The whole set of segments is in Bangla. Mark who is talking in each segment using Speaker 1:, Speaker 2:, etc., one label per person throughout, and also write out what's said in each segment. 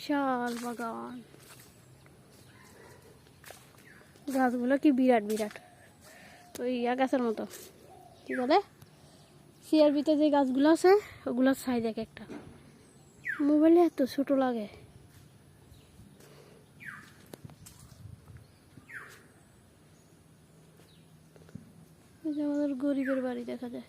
Speaker 1: বিশাল বাগান। গাছগুলো কি বিরাট বিরাট। ওই ইয়া গাছের মতো। কি বলে শিয়ার ভিতরে যে গাছগুলো আছে, ওগুলোর সাইজ এক একটা। মোবাইলে এত ছোট লাগে। আমাদের গরিবের বাড়ি দেখা যায়।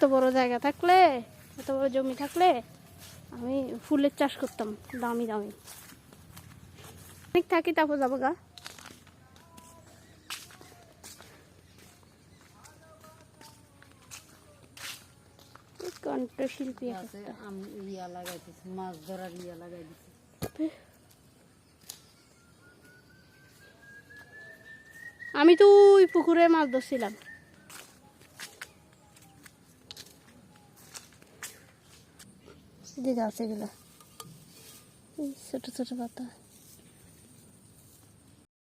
Speaker 1: এত বড় জায়গা থাকলে এত বড় জমি থাকলে আমি ফুলের চাষ করতাম দামি দামি। অনেক থাকি তারপর যাব গা। কণ্ঠশিল্পী
Speaker 2: ইয়া লাগাই দিছে মাছ ধরার ইয়া লাগাই দিছে
Speaker 1: আমি তো ওই পুকুরে মাছ ধরছিলাম। যে আছে এগুলো। ছোট ছোট পাতা।